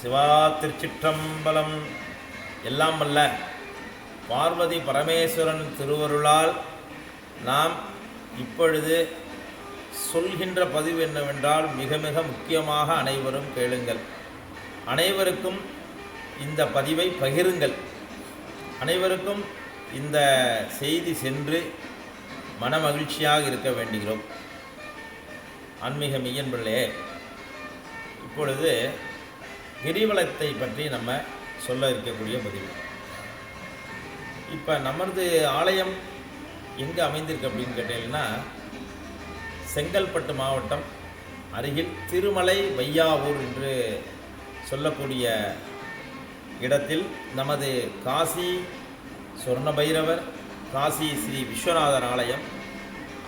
சிவா திருச்சிற்றம்பலம். எல்லாம் வல்ல பார்வதி பரமேஸ்வரன் திருவருளால் நாம் இப்பொழுது சொல்கின்ற பதிவு என்னவென்றால் மிக மிக முக்கியமாக அனைவரும் கேளுங்கள். அனைவருக்கும் இந்த பதிவை பகிருங்கள். அனைவருக்கும் இந்த செய்தி சென்று மனமகிழ்ச்சியாக இருக்க வேண்டுகிறோம். ஆன்மீக மெய்யன்பிள்ளையே இப்பொழுது கிரிவலத்தை பற்றி நம்ம சொல்ல இருக்கக்கூடிய பதிவு. இப்போ நமது ஆலயம் எங்கே அமைந்திருக்கு அப்படின்னு கேட்டீங்கன்னா செங்கல்பட்டு மாவட்டம் அருகில் திருமலை வையாவூர் என்று சொல்லக்கூடிய இடத்தில் நமது காசி சொர்ண பைரவர் காசி ஸ்ரீ விஸ்வநாதர் ஆலயம்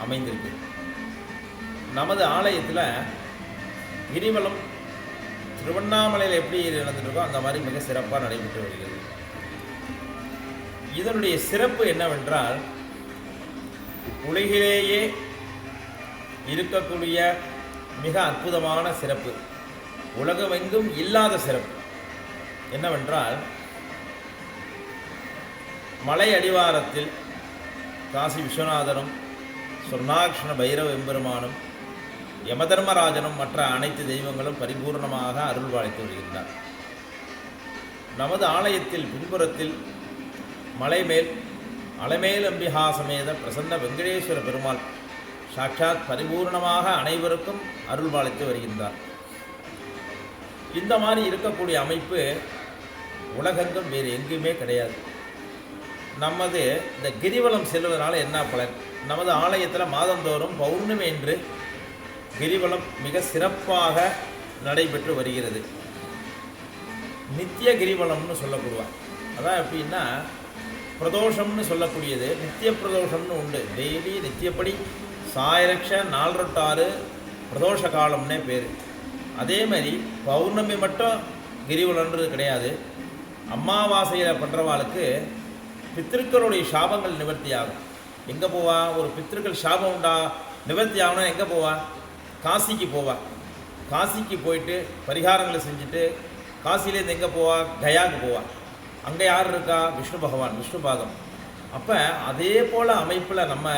அமைந்திருக்கு. நமது ஆலயத்தில் கிரிவலம் திருவண்ணாமலையில் எப்படி நடந்துட்டு அந்த மாதிரி மிக சிறப்பாக நடைபெற்று வருகிறது. இதனுடைய சிறப்பு என்னவென்றால் உலகிலேயே இருக்கக்கூடிய மிக அற்புதமான சிறப்பு உலகமெங்கும் இல்லாத சிறப்பு என்னவென்றால் மலை அடிவாரத்தில் காசி விஸ்வநாதனும் சொர்ணாகிருஷ்ண பைரவ எம்பெருமானும் யமதர்மராஜனும் மற்ற அனைத்து தெய்வங்களும் பரிபூர்ணமாக அருள் பாலித்து வருகின்றார் நமது ஆலயத்தில் பின்புறத்தில் மலைமேல் அலமேல் அம்பிகா சமேத பிரசன்ன வெங்கடேஸ்வர பெருமாள் சாட்சாத் பரிபூர்ணமாக அனைவருக்கும் அருள் பாலித்து வருகின்றார். இந்த மாதிரி இருக்கக்கூடிய அமைப்பு உலகெங்கும் வேறு எங்கேயுமே கிடையாது. நமது இந்த கிரிவலம் செல்வதனால என்ன பலன்? நமது ஆலயத்தில் மாதந்தோறும் பௌர்ணமி என்று கிரிவலம் மிக சிறப்பாக நடைபெற்று வருகிறது. நித்திய கிரிவலம்னு சொல்லப்படுவார். அதான் எப்படின்னா பிரதோஷம்னு சொல்லக்கூடியது நித்திய பிரதோஷம்னு உண்டு. டெய்லி நித்தியப்படி சாயலட்ச நாலரட்டாறு பிரதோஷ காலம்னே பேர். அதே மாதிரி பௌர்ணமி மட்டும் கிரிவலன்றது கிடையாது. அமாவாசையில் பண்ணுறவாளுக்கு பித்திருக்களுடைய சாபங்கள் நிவர்த்தி ஆகும் எங்கே போவா? ஒரு பித்திருக்கள் சாபம் உண்டா? நிவர்த்தி ஆகணும் எங்கே போவா? காசிக்கு போவா. காசிக்கு போயிட்டு பரிகாரங்களை செஞ்சுட்டு காசிலேருந்து எங்கே போவா? கயாவுக்கு போவா. அங்கே யார் இருக்கா? விஷ்ணு பகவான் விஷ்ணு பாதம் அப்போ அதே போல் அமைப்பில் நம்ம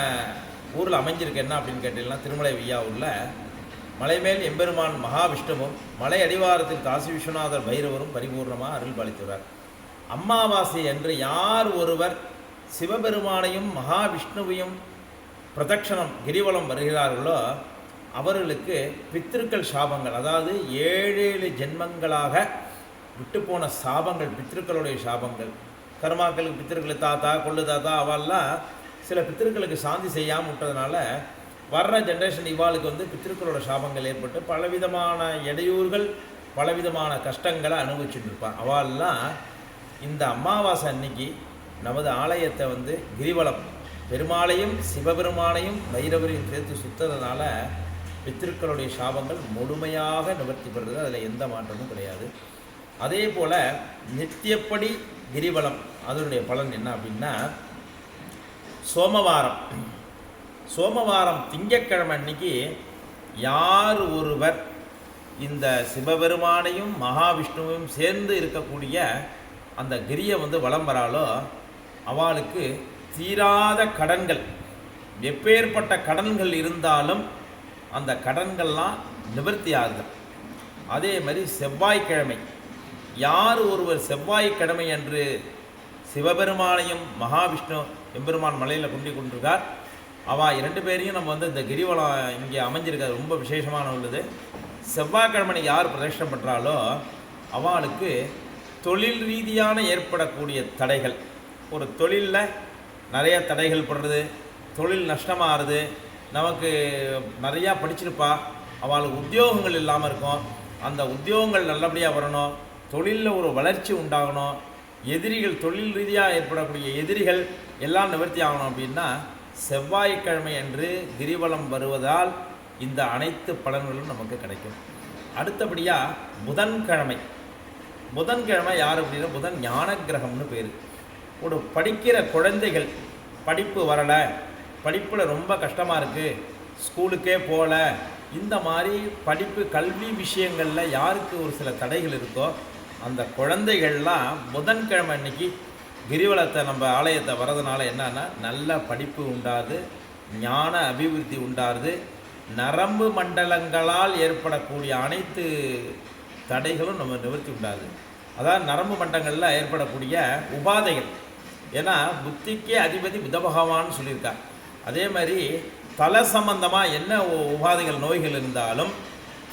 ஊரில் அமைஞ்சிருக்கு என்ன அப்படின்னு கேட்டீங்கன்னா திருமலை வையாவூரில் மலைமேல் எம்பெருமான் மகாவிஷ்ணுவும் மலை அடிவாரத்தில் காசி விஸ்வநாதர் பைரவரும் பரிபூர்ணமாக அருள் பாலித்துள்ளார். அமாவாசை என்று யார் ஒருவர் சிவபெருமானையும் மகாவிஷ்ணுவையும் பிரதட்சணம் கிரிவலம் வருகிறார்களோ அவர்களுக்கு பித்திருக்கள் சாபங்கள். அதாவது ஏழு ஏழு ஜென்மங்களாக விட்டுப்போன சாபங்கள் பித்திருக்களுடைய சாபங்கள். கர்மாக்களுக்கு பித்திருக்கள் தாத்தா கொள்ளு தாத்தா அவெல்லாம் சில பித்திருக்களுக்கு சாந்தி செய்யாமல் விட்டதுனால வர்ற ஜென்ரேஷன் இவாளுக்கு வந்து பித்திருக்களோட சாபங்கள் ஏற்பட்டு பலவிதமான இடையூறுகள் பலவிதமான கஷ்டங்களை அனுபவிச்சுட்டு இருப்பான் அவெல்லாம் இந்த அமாவாசை அன்னைக்கு நமது ஆலயத்தை வந்து கிரிவலம் பெருமாளையும் சிவபெருமானையும் பைரவரையும் சேர்த்து சுத்ததுனால பித்திருக்களுடைய சாபங்கள் முழுமையாக நிவர்த்தி பெறுறது. அதில் எந்த மாற்றமும் கிடையாது. அதே போல் நித்தியப்படி கிரிவலம் அதனுடைய பலன் என்ன அப்படின்னா சோமவாரம். சோமவாரம் திங்கட்கிழமை அன்னைக்கு யார் ஒருவர் இந்த சிவபெருமானையும் மகாவிஷ்ணுவையும் சேர்ந்து இருக்கக்கூடிய அந்த கிரியை வந்து வலம் வராலோ அவளுக்கு தீராத கடன்கள் எப்பேற்பட்ட கடன்கள் இருந்தாலும் அந்த கடன்கள்லாம் நிவர்த்தி ஆகுது அதே மாதிரி செவ்வாய்க்கிழமை. யார் ஒருவர் செவ்வாய்க்கிழமை அன்று சிவபெருமானையும் மகாவிஷ்ணு எம்பெருமான் மலையில் கொண்டு கொண்டிருக்கார். அவள் இரண்டு பேரையும் நம்ம வந்து இந்த கிரிவலம் இங்கே அமைஞ்சிருக்கிறது ரொம்ப விசேஷமான உள்ளது. செவ்வாய்க்கிழமை யார் பிரதட்சணம் பண்ணுறாலோ அவளுக்கு தொழில் ரீதியான ஏற்படக்கூடிய தடைகள். ஒரு தொழிலில் நிறைய தடைகள் படுறது தொழில் நஷ்டமாகிறது நமக்கு நிறையா படிச்சிருப்பா. அவளுக்கு உத்தியோகங்கள் இல்லாமல் இருக்கும். அந்த உத்தியோகங்கள் நல்லபடியாக வரணும். தொழிலில் ஒரு வளர்ச்சி உண்டாகணும். எதிரிகள் தொழில் ரீதியாக ஏற்படக்கூடிய எதிரிகள் எல்லாம் நிவர்த்தி ஆகணும் அப்படின்னா செவ்வாய்க்கிழமை அன்று கிரிவலம் வருவதால் இந்த அனைத்து பலன்களும் நமக்கு கிடைக்கும். அடுத்தபடியாக புதன்கிழமை. புதன்கிழமை யார் அப்படின்னா புதன் ஞான கிரகம்னு பேர். ஒரு படிக்கிற குழந்தைகள் படிப்பு வரலை. படிப்பில் ரொம்ப கஷ்டமாக இருக்குது ஸ்கூலுக்கே போகல இந்த மாதிரி படிப்பு கல்வி விஷயங்களில் யாருக்கு ஒரு சில தடைகள் இருக்கோ அந்த குழந்தைகள்லாம் புதன்கிழமை அன்னைக்கு கிரிவலத்தை நம்ம ஆலயத்தை வர்றதுனால என்னன்னா நல்ல படிப்பு உண்டாது ஞான அபிவிருத்தி உண்டாது நரம்பு மண்டலங்களால் ஏற்படக்கூடிய அனைத்து தடைகளும் நம்ம நிவர்த்தி உண்டாது அதாவது நரம்பு மண்டலங்களில் ஏற்படக்கூடிய உபாதைகள். ஏன்னா புத்திக்கே அதிபதி புத பகவான்னு சொல்லியிருக்கார். அதே மாதிரி தலை சம்பந்தமாக என்ன உ- உபாதைகள் நோய்கள் இருந்தாலும்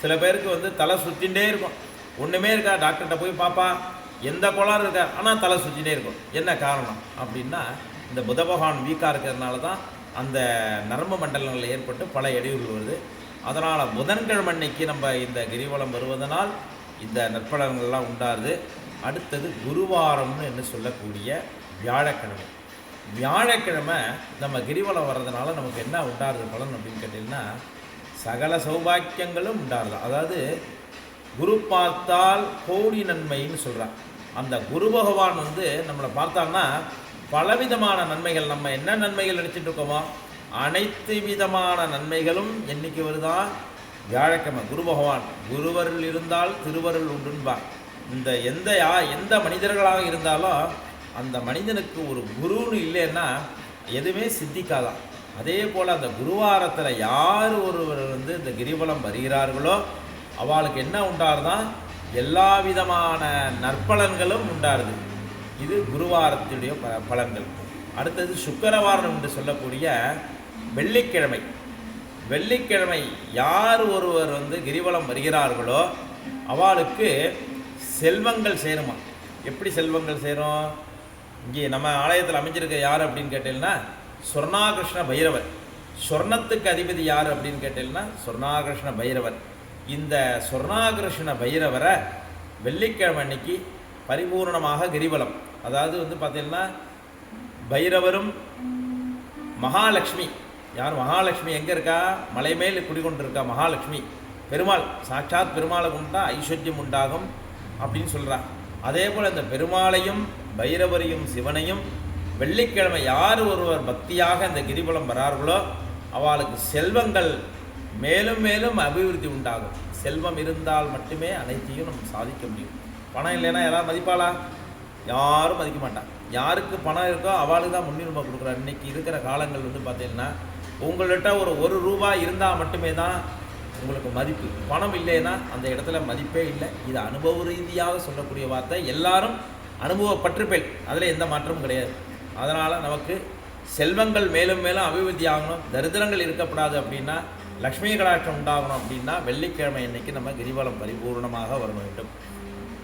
சில பேருக்கு வந்து தலை சுற்றிகிட்டே இருக்கும். ஒன்றுமே இருக்கா டாக்டர்கிட்ட போய் பார்ப்பா எந்த கோளாறு இருக்கா ஆனால் தலை சுற்றினே இருக்கும். என்ன காரணம்? அப்படின்னா இந்த புத பகவான் வீக்காக இருக்கிறதுனால தான் அந்த நரம்பு மண்டலங்களில் ஏற்பட்டு பல இடையூறுகள் வருது. அதனால் புதன்கிழமை அன்னைக்கு நம்ம இந்த கிரிவலம் வருவதனால் இந்த நற்பலன்கள்லாம் உண்டாருது அடுத்தது குருவாரம்னு என்று சொல்லக்கூடிய வியாழக்கிழமை. வியாழக்கிழமை நம்ம கிரிவலம் வர்றதுனால நமக்கு என்ன உண்டாருது பலன் அப்படின்னு கேட்டிங்கன்னா சகல சௌபாக்கியங்களும் உண்டாருது அதாவது குரு பார்த்தால் கோடி நன்மைன்னு சொல்கிறான் அந்த குரு பகவான் வந்து நம்மளை பார்த்தான்னா பலவிதமான நன்மைகள் நம்ம என்ன நன்மைகள் நினச்சிட்டு இருக்கோமோ அனைத்து விதமான நன்மைகளும் என்றைக்கு வருதா? வியாழக்கிழமை. குரு பகவான் குருவருள் இருந்தால் திருவருள் உண்டுன்பார். இந்த எந்த யா எந்த மனிதர்களாக இருந்தாலும் அந்த மனிதனுக்கு ஒரு குருன்னு இல்லைன்னா எதுவுமே சித்திக்காதான். அதே போல் அந்த குருவாரத்தில் யார் ஒருவர் வந்து இந்த கிரிவலம் வருகிறார்களோ அவளுக்கு என்ன உண்டாருதான் எல்லா விதமான நற்பலன்களும் உண்டாருது. இது குருவாரத்தினுடைய ப பலன்கள். அடுத்தது சுக்கரவாரம் என்று சொல்லக்கூடிய வெள்ளிக்கிழமை. வெள்ளிக்கிழமை யார் ஒருவர் வந்து கிரிவலம் வருகிறார்களோ அவளுக்கு செல்வங்கள் சேருமா எப்படி செல்வங்கள் சேரும்? இங்கே நம்ம ஆலயத்தில் அமைஞ்சிருக்க யார் அப்படின்னு கேட்டீங்கன்னா சொர்ணாகிருஷ்ண பைரவர். சொர்ணத்துக்கு அதிபதி யார் அப்படின்னு கேட்டீங்கன்னா சொர்ணாகிருஷ்ண பைரவர். இந்த சொர்ணாகிருஷ்ண பைரவரை வெள்ளிக்கிழமை அன்னைக்கு பரிபூர்ணமாக கிரிவலம். அதாவது வந்து பார்த்தீங்கன்னா பைரவரும் மகாலட்சுமி. யார் மகாலட்சுமி? எங்கே இருக்கா? மலை மேல் குடிகொண்டு இருக்கா மகாலட்சுமி. பெருமாள் சாட்சாத் பெருமாளை கும்பிட்டா ஐஸ்வர்யம் உண்டாகும் அப்படின்னு சொல்கிறான் அதே போல் இந்த பெருமாளையும் பைரவரையும் சிவனையும் வெள்ளிக்கிழமை யார் ஒருவர் பக்தியாக இந்த கிரிபலம் வரார்களோ அவளுக்கு செல்வங்கள் மேலும் மேலும் அபிவிருத்தி உண்டாகும். செல்வம் இருந்தால் மட்டுமே அனைத்தையும் நம்ம சாதிக்க முடியும். பணம் இல்லைன்னா யாராவது மதிப்பாளா? யாரும் மதிக்க மாட்டான். யாருக்கு பணம் இருக்கோ அவளுக்கு தான் முன்னுரிமை கொடுக்குறா இன்னைக்கு இருக்கிற காலங்கள் வந்து பார்த்தீங்கன்னா உங்கள்கிட்ட ஒரு ஒரு ரூபாய் இருந்தால் மட்டுமே தான் உங்களுக்கு மதிப்பு. பணம் இல்லைன்னா அந்த இடத்துல மதிப்பே இல்லை. இது அனுபவ ரீதியாக சொல்லக்கூடிய வார்த்தை. எல்லாரும் அனுபவப்பட்டிருப்பேன் அதில் எந்த மாற்றமும் கிடையாது. அதனால் நமக்கு செல்வங்கள் மேலும் மேலும் அபிவிருத்தி ஆகணும். தரித்திரங்கள் இருக்கக்கூடாது அப்படின்னா லக்ஷ்மி கடாட்சம் உண்டாகணும் அப்படின்னா வெள்ளிக்கிழமை அன்னைக்கு நம்ம கிரிவலம் பரிபூர்ணமாக வர வேண்டும்.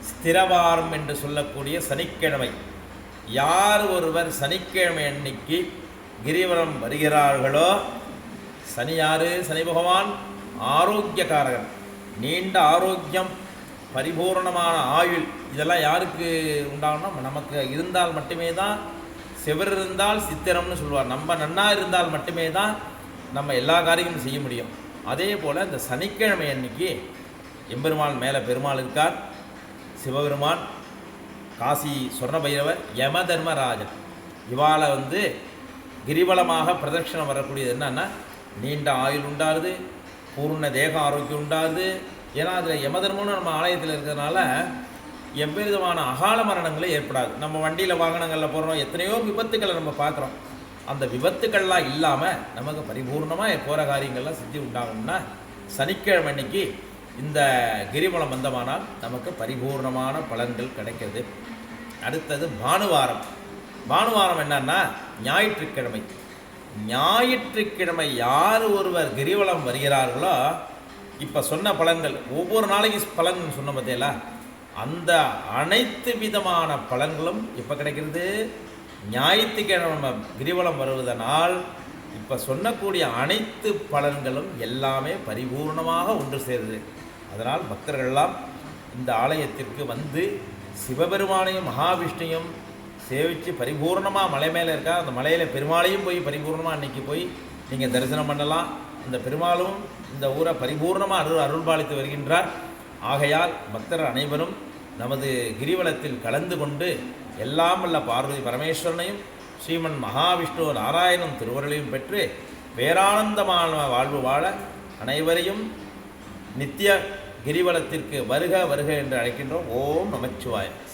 ஸ்திரவாரம் என்று சொல்லக்கூடிய சனிக்கிழமை. யார் ஒருவர் சனிக்கிழமை அன்னைக்கு கிரிவலம் வருகிறார்களோ சனி யாரு? சனி பகவான் ஆரோக்கியக்காரகன். நீண்ட ஆரோக்கியம் பரிபூரணமான ஆயுள் இதெல்லாம் யாருக்கு உண்டாகணும் நமக்கு இருந்தால் மட்டுமே தான் செவர் இருந்தால் சித்திரம்னு சொல்லுவார். நம்ம நன்னா இருந்தால் மட்டுமே தான் நம்ம எல்லா காரியமும் செய்ய முடியும். அதே போல் இந்த சனிக்கிழமை அன்னைக்கு எம்பெருமான் மேலே பெருமாள் இருக்கார். சிவபெருமான் காசி சொர்ண பைரவர் யம தர்மராஜன் இவாளை வந்து கிரிவலமாக பிரதட்சணம் வரக்கூடியது என்னென்னா நீண்ட ஆயுள் உண்டாருது பூர்ண தேக ஆரோக்கியம் உண்டாருது ஏன்னா அதில் யமதர்மம்னு நம்ம ஆலயத்தில் இருக்கிறதுனால எவ்விதமான அகால மரணங்களே ஏற்படாது. நம்ம வண்டியில் வாகனங்களில் போகிறோம் எத்தனையோ விபத்துக்களை நம்ம பார்க்குறோம். அந்த விபத்துக்கள்லாம் இல்லாமல் நமக்கு பரிபூர்ணமாக போகிற காரியங்கள்லாம் சித்தி உண்டாகணும்னா சனிக்கிழமை அன்னைக்கு இந்த கிரிவலம் வந்தமானால் நமக்கு பரிபூர்ணமான பலன்கள் கிடைக்கிறது. அடுத்தது பானுவாரம். பானுவாரம் என்னன்னா ஞாயிற்றுக்கிழமை. ஞாயிற்றுக்கிழமை யார் ஒருவர் கிரிவலம் வருகிறார்களோ இப்போ சொன்ன பலன்கள் ஒவ்வொரு நாளைக்கு பலன் சொன்ன பார்த்தீங்களா அந்த அனைத்து விதமான பலன்களும் இப்போ கிடைக்கிறது. ஞாயிற்றுக்கிழமை நம்ம கிரிவலம் வருவதனால் இப்போ சொன்னக்கூடிய அனைத்து பலன்களும் எல்லாமே பரிபூர்ணமாக ஒன்று சேருது அதனால் பக்தர்கள்லாம் இந்த ஆலயத்திற்கு வந்து சிவபெருமானையும் மகாவிஷ்ணுவையும் சேவித்து பரிபூர்ணமாக மலை மேலே இருக்கா? அந்த மலையில் பெருமாளையும் போய் பரிபூர்ணமாக அன்னைக்கு போய் நீங்கள் தரிசனம் பண்ணலாம். இந்த பெருமாளும் இந்த ஊரை பரிபூர்ணமாக அருள் அருள்பாலித்து வருகின்றார். ஆகையால் பக்தர் அனைவரும் நமது கிரிவலத்தில் கலந்து கொண்டு எல்லாம் வல்ல பார்வதி பரமேஸ்வரனையும் ஸ்ரீமன் மகாவிஷ்ணு நாராயணன் திருவருளையும் பெற்று பேரானந்தமான வாழ்வு வாழ அனைவரையும் நித்திய கிரிவலத்திற்கு வருக வருக என்று அழைக்கின்றோம். ஓம் நமச்சிவாய